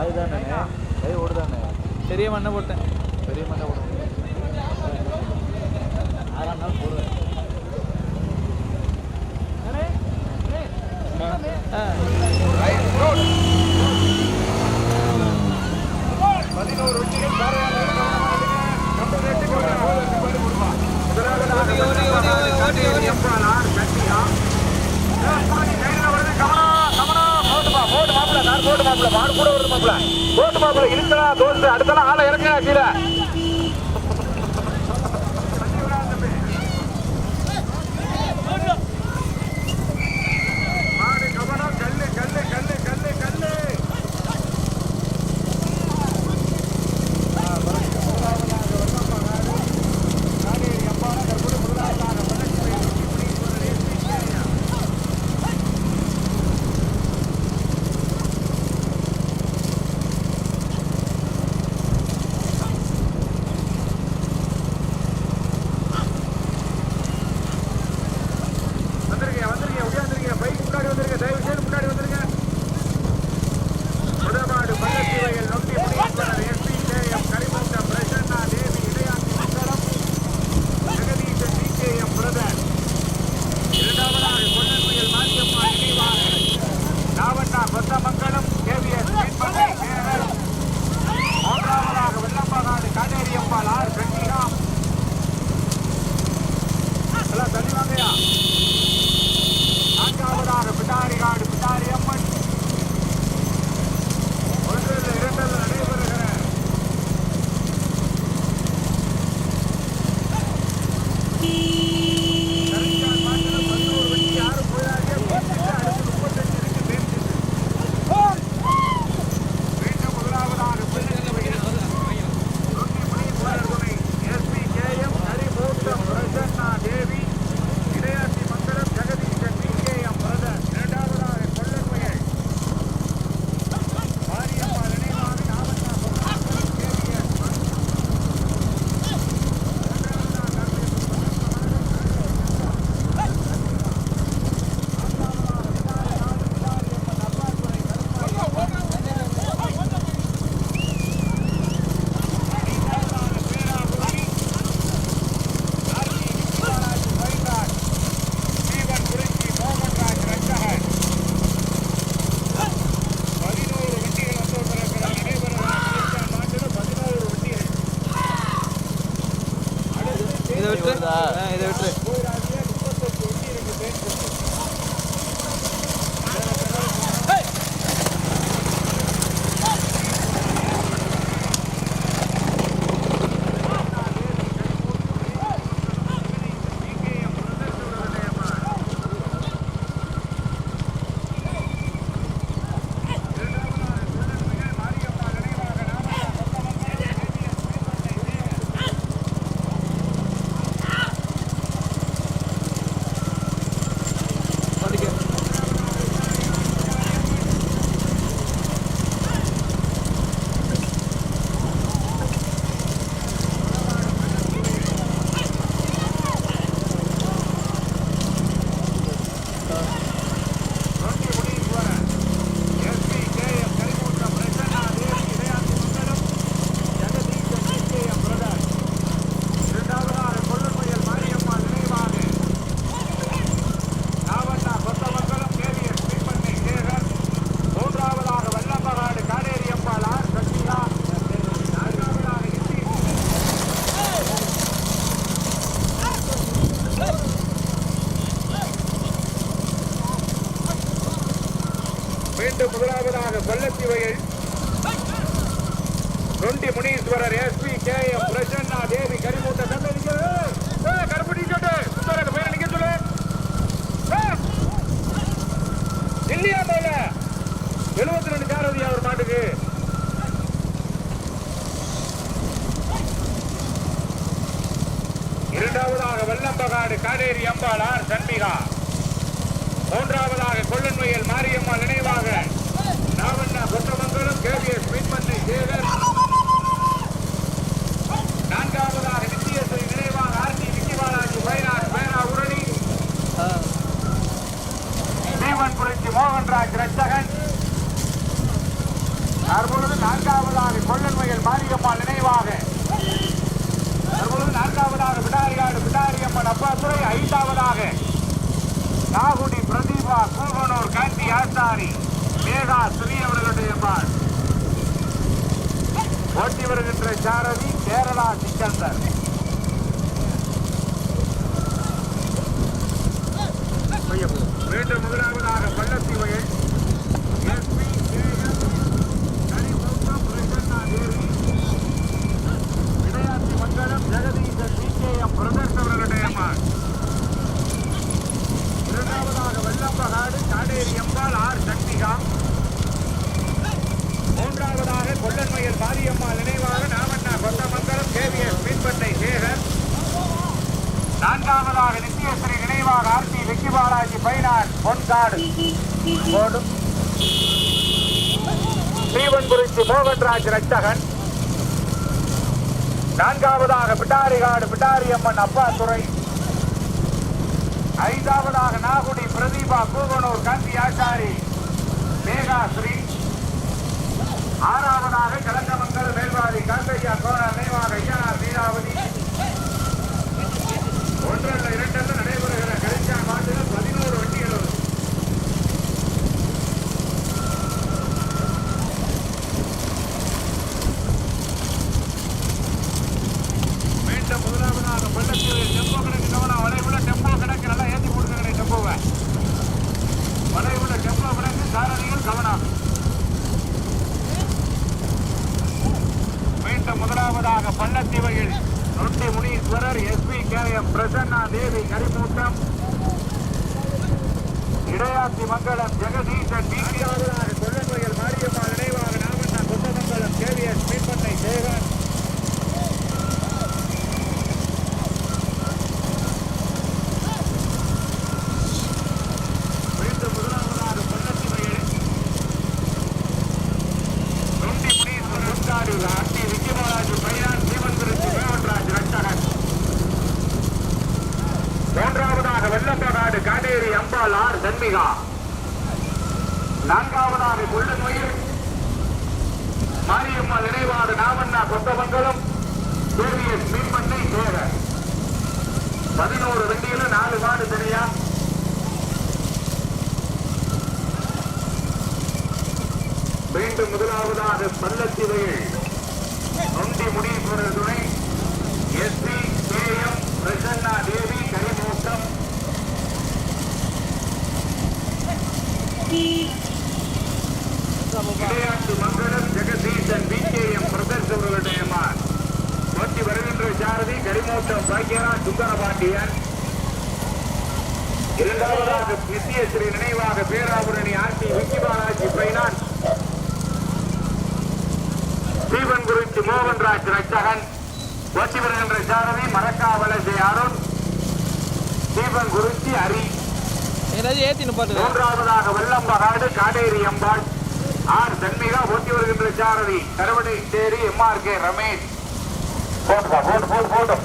அதுதானே? கை ஓடுதானே? பெரிய மண்ணை போட்டேன். பெரிய மண்ணை போடுவேன் ஆறாம் நாள் போடுவேன். மாப்பிள மாடு கூட வருது மாப்பிள. ஓட்டு மாப்பிள இழுத்தலாம் தோசை அடுத்தலாம் ஆள் இதை விட்டுரு இரண்டாவதாக வெள்ளம்பகாடு காடேரி அம்பாள் ஆர். சண்மிகா. மூன்றாவதாக கொள்ளன்மையில் மாரியம்மாள் நினைவாக. Navanna Kottamangalam K V S Sekar. நான்காவதாக நித்தியத்தை நினைவாக ஆர். டி. விக்கி பாலாஜி வயலார் பேனா உரணி. தீவன் புரட்சி மோகன்ராஜ் ரட்சகன் தற்பொழுது நான்காவதாக கொள்ளன்மையில் மாரியம்மாள் நினைவாக. தற்பொழுது நான்காவதாக பிடாரியாடு விடாரியம்மன் அப்பாத்துறை ஐந்தாவதாக. நாகுடி பிரதீபா கூவனூர் காந்தி ஆசாரி மேகா ஸ்ரீ அவர்களுடைய ஓட்டி வருகின்ற சாரதி கேரளா சிக்கந்தர். மீண்டும் முதலாவதாக பள்ளத்தி வயல் எஸ்பி கேஎம் கனிமூக்கம் பிரசன்னா தேவி விளையாட்டு மண்டலம் ஜெகதீசன் பிகேஎம் பிரதர்ஸ் அவர்களுடைய மாள் இரண்டாவதாக வெள்ளம்பகாடு காடேரி அம்பாள் ஆர் சக்திகா மூன்றாவதாக கொல்லன்மையில் மாரியம்மாள் நினைவாக நாமண்ணா கொத்தமங்கலம் கேவிஎஸ் மீன்பட்டை சேகர் நான்காவதாக நித்யஸ்ரீ நினைவாக ஆர்த்தி வெக்கி பாலாஜி பைனான் பொன்காடு ஸ்ரீவன்குறிச்சி மோகன்ராஜ் ரட்சகன் நான்காவதாக பிட்டாரிகாடு பிட்டாரியம்மன் அப்பாத்துறை ஐந்தாவதாக நாகுடி பிரதீபா கூவனூர் காந்தி ஆச்சாரி மேகாஸ்ரீ. ஆறாவதாக கலங்கமங்கல் மேல்வாதி காந்தையா கோண நினைவாக ஐயனார் நீராவதி இடையாத்தி மங்கலம் ஜெகதீசன் நீதியாவதாக கொல்லன்வயல் மாரியம்மா நினைவாக நாமண்ணா கொத்தமங்கலம் கேவிஎஸ் மீன்பண்ணை சேகர் மீண்டும் முதலாவதாக பள்ளத்தீவையில் நொண்டி முனீஸ்வரர் முத்தாடு ஆர்டி விஜயபாலாஜி பைனான் சீவன் குறிச்சி மேவன்ராஜ் ரட்சகன் மூன்றாவதாக வெள்ளப்பகாடு காடேரி அம்பாள் ஆர் தன்மிகா நான்காவதாக கொள்ளநோயில் மாரியம்மா நினைவாடு நாமண்ணா கொத்தமங்கலம் கேவிஎஸ் மீன்பண்ணை சேகர் பதினோரு வண்டியில நாலு மாடு தனியா மீண்டும் முதலாவதாக பள்ளத்திவையில் நொண்டி முனீஸ்வரர் துணை. எஸ்பி கேஎம் பிரசன்னா தேவி கரிமூட்டம். விளையாட்டு மன்ற அவர்களுடைய மான் ஓட்டி வருகின்ற சாரதி கரிமூட்டம் பாக்கியராஜ் சுந்தரபாண்டியன் இரண்டாவதாக நித்தியஸ்ரீ நினைவாக Peravurani RD Vicky Balaji finance. Steven குறிச்சி மோகன்ராஜ் ரட்சகன் ஓட்டி வருகின்ற சாரதி மரக்காவலசை அருண். ஸ்டீவன் குறிச்சி ஹரி நிப்பாட்டு மூன்றாவதாக வெள்ளம்பகாடு காடேரி அம்பாள். ஆர் தன்மிகா ஓட்டி வருகின்ற சாரதி கருவடை தேரி எம்ஆர் கே ரமேஷ். போட்டுப்பா போட்டு போட்டு போட்டும்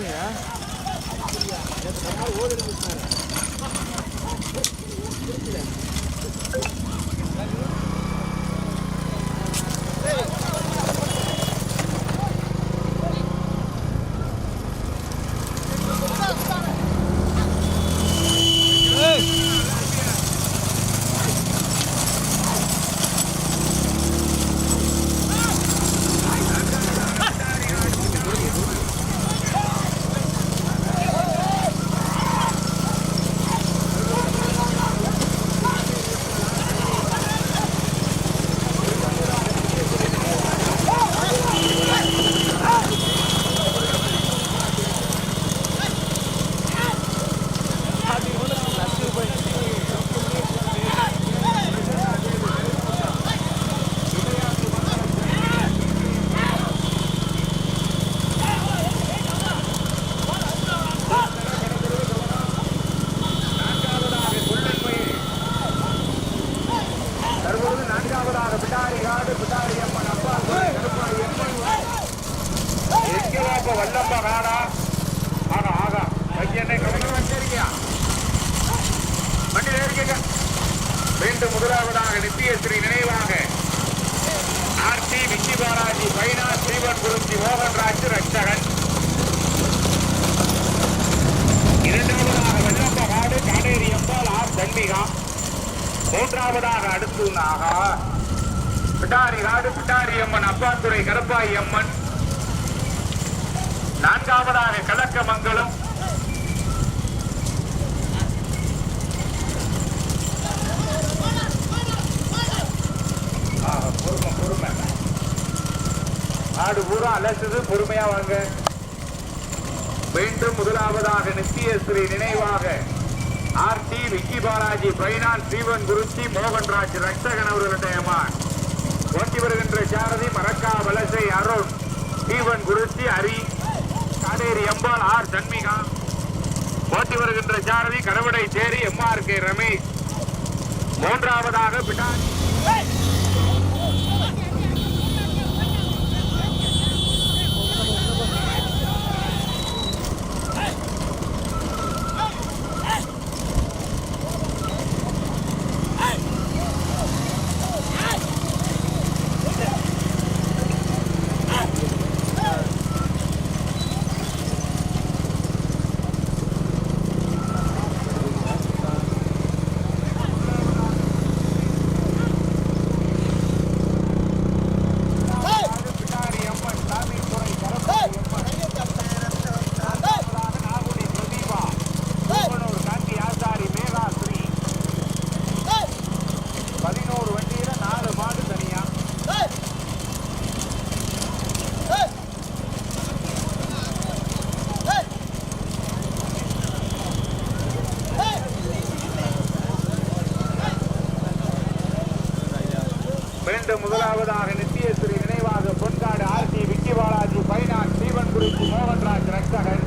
திருப்புங்க தற்பொழுது நான்காவதாக பிடாரி காடு பிடாரி அம்மன் அப்பா கருப்பாடி அம்மன் எங்கேயாப்ப வல்லப்பா காடா ஆகா ஆகா பையனை கவனம் வச்சிருக்கியா வண்டியில் ஏறிக்கங்க மீண்டும் முதலாவதாக நித்தியஸ்ரீ நினைவாக ஆர்த்தி விக்கி பாலாஜி பைனா ஸ்ரீவன் குறிச்சி மோகன்ராஜ் ரட்சகன் இரண்டாவதாக வெள்ளப்ப காடு காடேரி அம்பாள் ஆர் தன்மிகா மூன்றாவதாக அடுத்து நாகா பிட்டாரி நாடு பிடாரி அம்மன் அப்பாத்துறை கருப்பாய் அம்மன். நான்காவதாக கலக்கமங்கலம் ஆஹா, பொறுமை பொறுமை. ஆடு பூரா அலசுது பொறுமையா வாங்க. மீண்டும் முதலாவதாக நித்தியஸ்ரீ நினைவாக ஆர்டி விக்கி பாலாஜி பைனான் ஸ்ரீவன் குருச்சி மோகன்ராஜ் ரட்சகன் அவர்களுடைய அம்மான் ஓட்டி வருகின்ற சாரதி மரக்கா வலசை அருண் ஸ்ரீவன் குருத்தி அரி காடேரி எம்பாள் ஆர் தன்மிகா ஓட்டி வருகின்ற சாரதி கடவுடை சேரி எம்ஆர் கே ரமேஷ். மூன்றாவதாக பிடாரி பிடாரி அம்மன் சாமித்துறை கரப்பாய் அம்மன் நாகுடி பிரதீபா மூவனூர் காந்தி ஆசாரி மேகாஸ்ரீ பதினோரு வண்டியில நாலு மாடு தனியா மீண்டும் முதலாவதாக நித்தியஸ்ரீ நினைவாக பொன்காடு ஆர்டி விக்கி பாலாஜி பைனான் ஸ்ரீவன் குறிச்சி மோகன்ராஜ் ரட்சகன்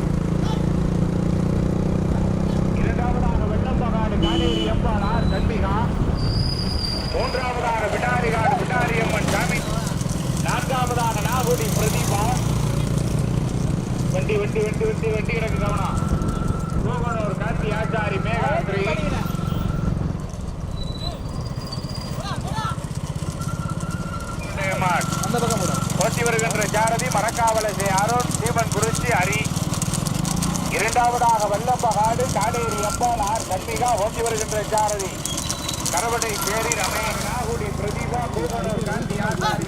இரண்டாவதாக வெள்ளம்பகாடு காடேரி அம்பாள் ஆர் சண்மிகா மூன்றாவதாக விடாரிகாடு விடாரி அம்மன் சாமி நான்காவதாக நாகுடி பிரதீபா வண்டி வண்டி வண்டி வண்டி வண்டி கிடக்கு கவனம் கோவனூர் காந்தி ஆச்சாரி மேகாத்ரி மாட் அந்த பக்கம் போடும் போட்டி வருகின்ற சாரதி மரக்காவலசை அருண் சீமன் குறிச்சி ஹரி இரண்டாவதாக வல்லப்பகாடு காடேரி அம்பாள் ஆர். கன்னிகா ஓட்டி வருகின்ற சாரதி. கரவடை சேரி ரமேஷ் நாகுடி பிரதீபா பூமனூர் காந்தி ஆசாரி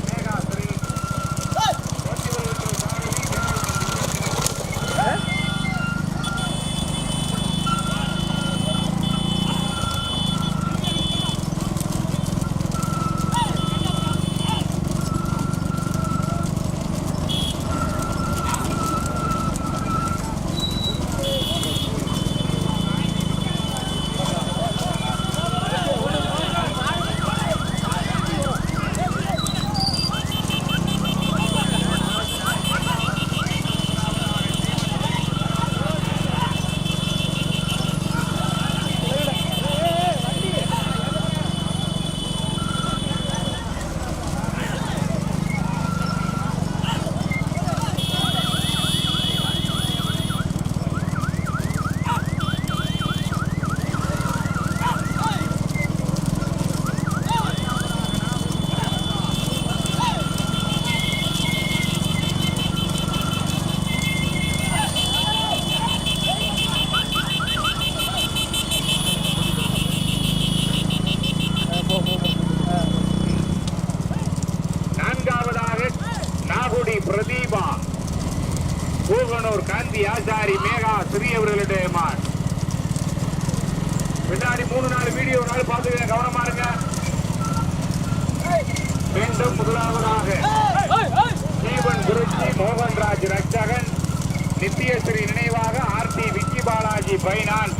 நித்தியஸ்ரீ நினைவாக ஆர்டி விக்கி பாலாஜி பைனான்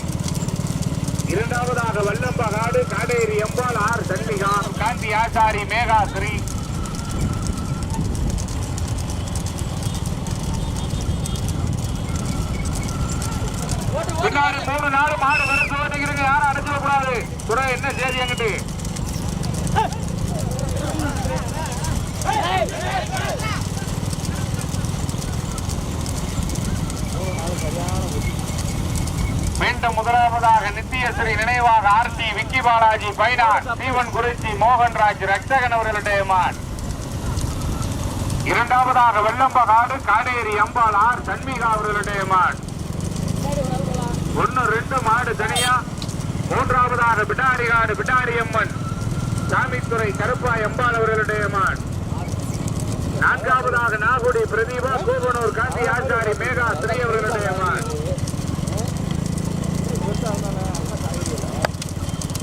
இரண்டாவதாக வல்லம்பகாடு காடேரி எம்பால் ஆர் சண்மிகா காந்தி ஆசாரி மேகா ஸ்ரீ பின்னாடி மூணு நாள் மாடு வரசு ஓட்டிக்கிறீங்க யாரும் அடைச்சிட கூடாது துறை என்ன செய்தி எங்கிட்டு மீண்டும் முதலாவதாக நித்தியஸ்ரீ நினைவாக ஆர்த்தி விக்கி பாலாஜி பைனான். சீவன் குறிச்சி மோகன்ராஜ் ரட்சகன் அவர்களுடைய மான். இரண்டாவதாக வெள்ளம்பகாடு காடேரி அம்பாள் ஆர் சண்மிகா அவர்களுடைய மான். ஒன்னு ரெண்டு மாடு தனியா. மூன்றாவதாக பிடாரிகாடு பிடாரி அம்மன் சாமித்துறை கருப்பாய் அம்பாள் அவர்களுடைய மான். நான்காவதாக நாகுடி பிரதீபா கூவனூர் காந்தி ஆச்சாரி மேகா ஸ்ரீ அவர்களுடைய மான்.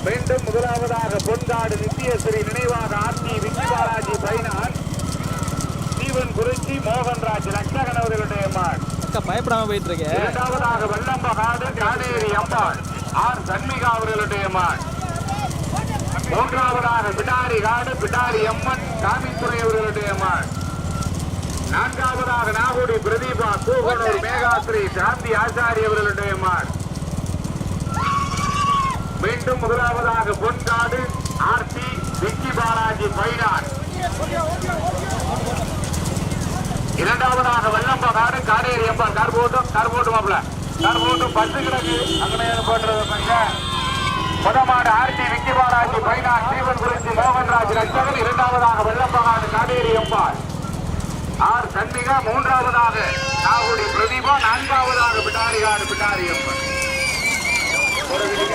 மீண்டும் முதலாவதாக பொன்காடு நித்தியஸ்ரீ நினைவாக ஆர்த்தி விக்கி பாலாஜி பைனான். ஸ்டீவன் குறிச்சி மோகன்ராஜ் லட்சகன் அவர்களுடைய மான் அக்கா பயப்படாம போயிட்டு இருக்கேன் இரண்டாவதாக வெள்ளம்பகாடு காடேரி அம்பாள் ஆர். சண்மிகா அவர்களுடைய மான் மூன்றாவதாக பிடாரி காடு பிடாரி அம்மன் சாமித்துறை அவர்களுடைய மான் நான்காவதாக நாகுடி பிரதீபா கூகனூர் மேகாஸ்ரீ சாந்தி ஆச்சாரி அவர்களுடைய மான் மீண்டும் முதலாவதாக பொன்காடு ஆர்த்தி விக்கி பாலாஜி பைனான் இரண்டாவதாக வெள்ளம்பகாடு காடேரி அம்பாள் கார் போட்டும் கார் போட்டு மாப்பிள. கார் போட்டு பத்து கிழக்கு அங்கே போட்டுறது பாருங்க. முதமாடு ஆர்த்தி விக்கி பாலாஜி பைனான் ஸ்ரீவன் குறிச்சி மோகன்ராஜ் லட்சகன் இரண்டாவதாக வெள்ளம்பகாடு காடேரி அம்பாள் ஆர் சண்மிகா மூன்றாவதாக நாகுடி பிரதீபா நான்காவதாக பிடாரிகாடு பிட்டாரி அம்மன் ஒரு விடுங்க.